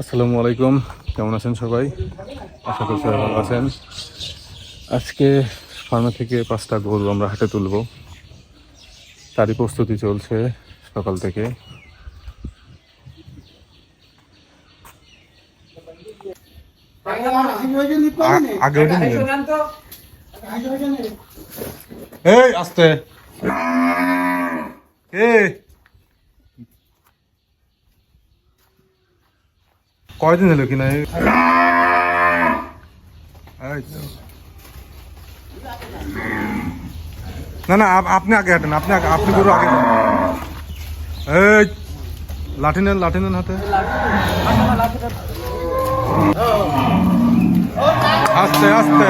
আসসালামু আলাইকুম, কেমন আছেন সবাই? আশা করি সবাই ভালো আছেন। আজকে ফার্মে থেকে পাঁচটা গরু আমরা হাটে তুলব। তারই প্রস্তুতি চলছে সকাল থেকে। আগে ওইটা নিয়ে এই আস্তে। এই কয়দিন হলো কিনা না না আপ- আপনি আগে হাঁটেন আপনি আগে আপনি গরু আগে। এই লাঠি নেন লাঠি নেন হাতে। আস্তে আস্তে।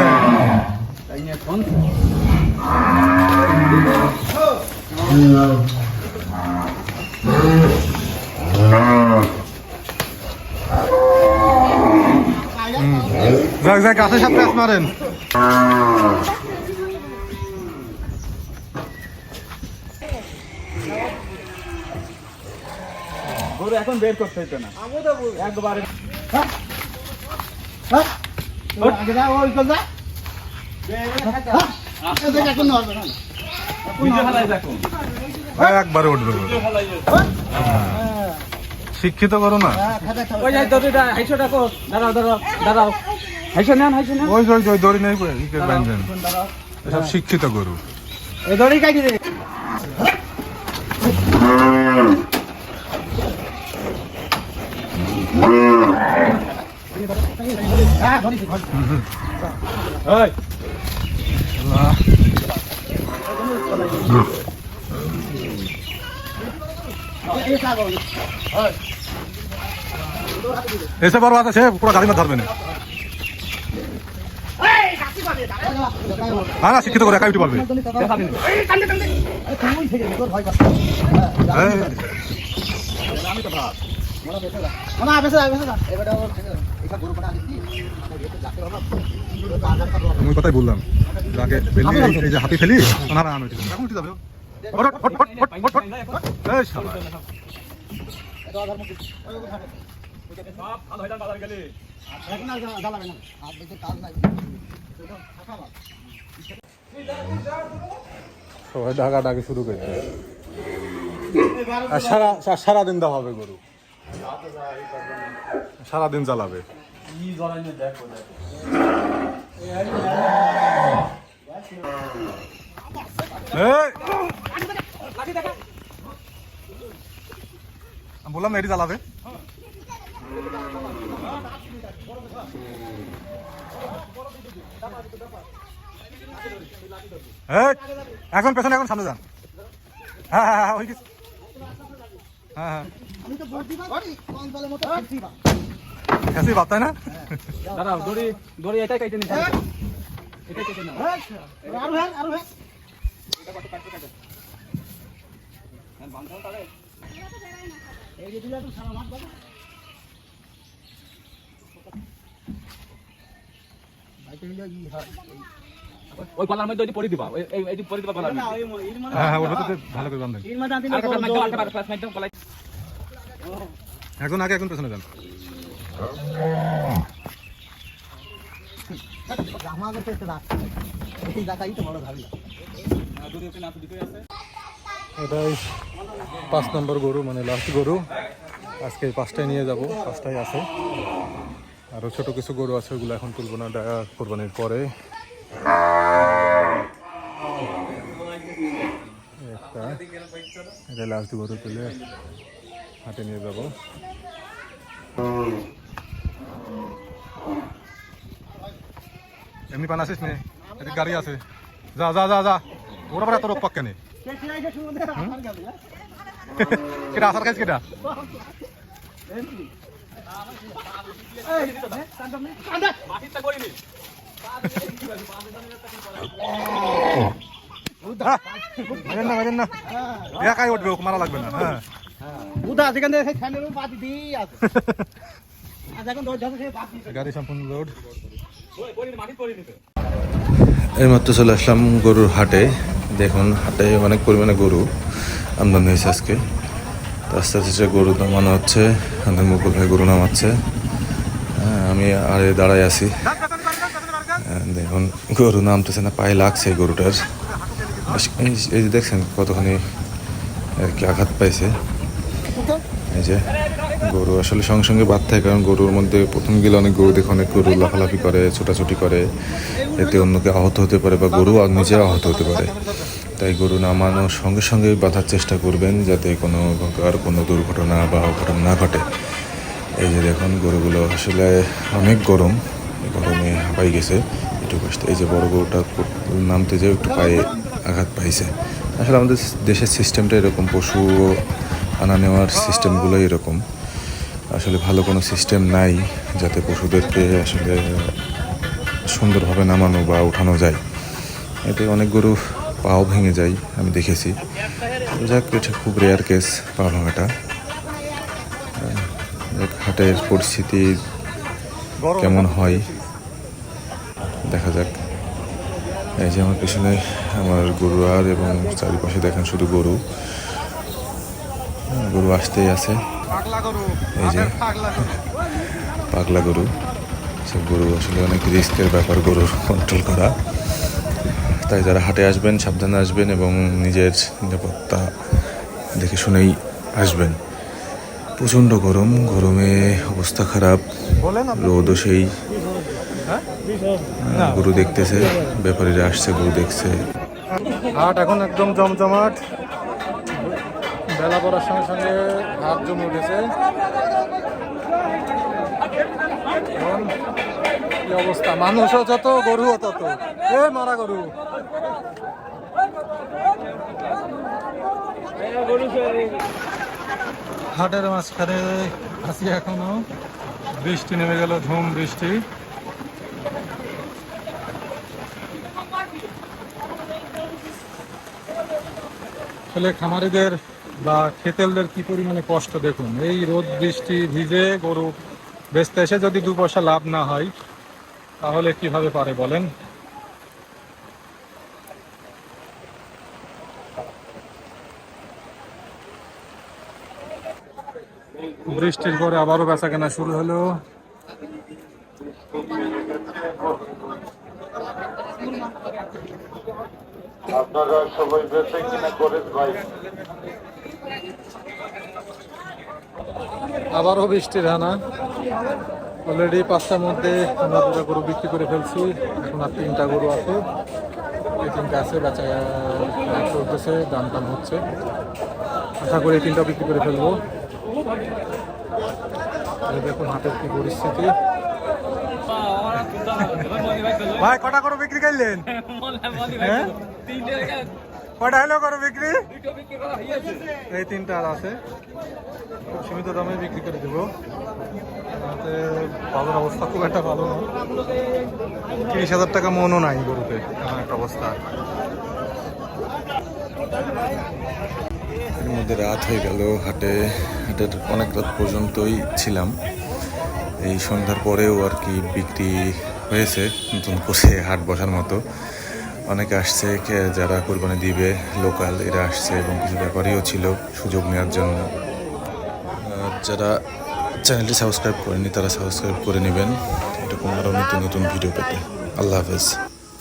যাক যাক গাছের সাথে হাত মারেন। এখন বের করতে হইতো না। একবারে ফেলাই দেখুন একবারে উঠবে গরু। শিক্ষিত করো না। ওই দড়ি নেই শিক্ষিত গরু। এই দড়ি কাটি এসে বড় আছে সে পুরো গাড়ি মধ্যে ধরবে না। না না শিক্ষিত করে একাই উঠে পারবে দেখাবি না এই, আমি কথাই বললাম। যাকে ফেলি এই যে হাতি ফেলি না আমি উঠে যাব। এখন উঠে যাবে সবাই ডাকা ডাকি শুরু করছে আর সারা সারাদিন দেওয়া হবে গরু। সারাদিন চালাবে কি জড়াইনে দেখো দেখো বললাম এটি চালাবে এই, এখন পেছনে এখন সামনে যান। হ্যাঁ হ্যাঁ হ্যাঁ হ্যাঁ হ্যাঁ। খেসি বাপ তাই না? দাঁড়াও দড়ি দড়ি এটাই কাইতে নিতে এটাই কেটে নাও। দিবা এই দিবা মধ্যে। হ্যাঁ হ্যাঁ আর আর প্লাস মাইক দাও গলায় এখন আগে এখন পেছনে যান। এটাই পাঁচ নম্বর গরু মানে লাস্ট গরু। আজকে পাঁচটায় নিয়ে যাব, পাঁচটাই আছে। আরও ছোট কিছু গরু আছে, ওগুলো এখন তুলবো না কোরবানির পরে। এটা লাস্ট গরু তুলে হাটে নিয়ে যাব। এমনি পান আসিস নে? এটা গাড়ি আছে। যা যা যা যা। ওরা পরে এত রোগ পাক্কা নেই কেটা আসার কাজ কেটা? একাই উঠবে মারা লাগবে না হ্যাঁ। বাদ গাড়ি সম্পূর্ণ লোড এইমাত্র চলে আসলাম গরুর হাটে। দেখুন হাটে অনেক পরিমাণে গরু আমদানি হয়েছে আজকে। আস্তে আস্তে গরু নামানো হচ্ছে আমাদের মুকুল ভাই গরু নামাচ্ছে। হ্যাঁ, আমি আরে দাঁড়াই আছি। হ্যাঁ, দেখুন গরু নামতেছে না পায়ে লাগছে গরুটার। এই যে দেখছেন কতখানি আর কি আঘাত পাইছে। এই যে, গরু আসলে সঙ্গে সঙ্গে থাকে, কারণ গরুর মধ্যে প্রথম গেলে অনেক গরু দেখে অনেক গরু লাফালাফি করে, ছোটাছুটি করে, এতে অন্যকে আহত হতে পারে বা গরু নিজে আহত হতে পারে। তাই গরু নামানোর সঙ্গে সঙ্গে বাঁধার চেষ্টা করবেন যাতে কোনো প্রকার কোনো দুর্ঘটনা বা অঘটন না ঘটে। এই যে দেখুন, গরুগুলো আসলে অনেক গরম গরমে হাঁপাই গেছে, একটু কষ্ট। এই যে বড় গরুটা নামতে যেয়ে একটু পায়ে আঘাত পাইছে। আসলে আমাদের দেশের সিস্টেমটা এরকম, পশু আনা নেওয়ার সিস্টেমগুলো এরকম। আসলে ভালো কোনো সিস্টেম নাই, যাতে পশুদেরকে আসলে সুন্দরভাবে নামানো বা উঠানো যায়। এতে অনেক গরু পাও ভেঙে যায়, আমি দেখেছি। যাক, এটা খুব রেয়ার কেস পা ভাঙাটা হাটের পরিস্থিতি কেমন হয়, দেখা যাক। এই যে আমার পিছনে আমার গরু আর এবং চারিপাশে দেখেন শুধু গরু। গরু আসতেই আছে। এই যে, পাগলা গরু। সব গরু আসলে অনেক রিস্কের ব্যাপার গরুর কন্ট্রোল করা। তাই যারা হাটে আসবেন, সাবধানে আসবেন এবং নিজের নিরাপত্তা দেখে শুনেই আসবেন। প্রচণ্ড গরম, গরমে অবস্থা খারাপ, রোদও সেই। গরু দেখতেছে, ব্যাপারীরা আসছে, গরু দেখছে। হাট এখন একদম জমজমাট। বেলা পড়ার সঙ্গে সঙ্গে হাট জমে উঠেছে। এখন কি অবস্থা? মানুষও যত, গরুও তত। এ, মারা গরু। হাটের মাঝখানে আছি এখনও। বৃষ্টি নেমে গেল, ধুম বৃষ্টি। আসলে খামারিদের বা খেতেলদের কি পরিমাণে কষ্ট দেখুন? এই রোদ, বৃষ্টি ভিজে গরু বেচতে এসে যদি দু পয়সা লাভ না হয়, তাহলে কীভাবে পারে বলেন? বৃষ্টির পরে আবারও বেচা কেনা শুরু হলো। আপনারা সবাই বেঁচে কিনা করেন ভাই। আবারও বৃষ্টির হানা অলরেডি পাঁচটার মধ্যে আমরা দুটো গরু বিক্রি করে ফেলছি। এখন আর তিনটা গরু আছে। এই তিনটা আছে বেচা চলতেছে দাম টাম হচ্ছে। আশা করি এই তিনটা বিক্রি করে ফেলব। দেখুন হাটের কি পরিস্থিতি। ভাই কটা করে বিক্রি করলেন? হ্যাঁ কটা হলো করে বিক্রি এই তিনটা আর আছে। খুব সীমিত দামে বিক্রি করে দেবো। বাজার অবস্থা খুব একটা ভালো না। তিরিশ হাজার টাকা মনও নাই গরুতে এমন একটা অবস্থা। এর মধ্যে রাত হয়ে গেল হাটে। হাটের অনেক রাত পর্যন্তই ছিলাম। এই সন্ধ্যার পরেও আর কি বিক্রি হয়েছে নতুন করে হাট বসার মতো। অনেকে আসছে যারা কোরবানি দিবে, লোকাল এরা আসছে এবং কিছু ব্যাপারীও ছিল সুযোগ নেওয়ার জন্য। যারা চ্যানেলটি সাবস্ক্রাইব করেনি তারা সাবস্ক্রাইব করে নেবেন। এরকম আরও নতুন নতুন ভিডিও পেতে। আল্লাহ হাফেজ।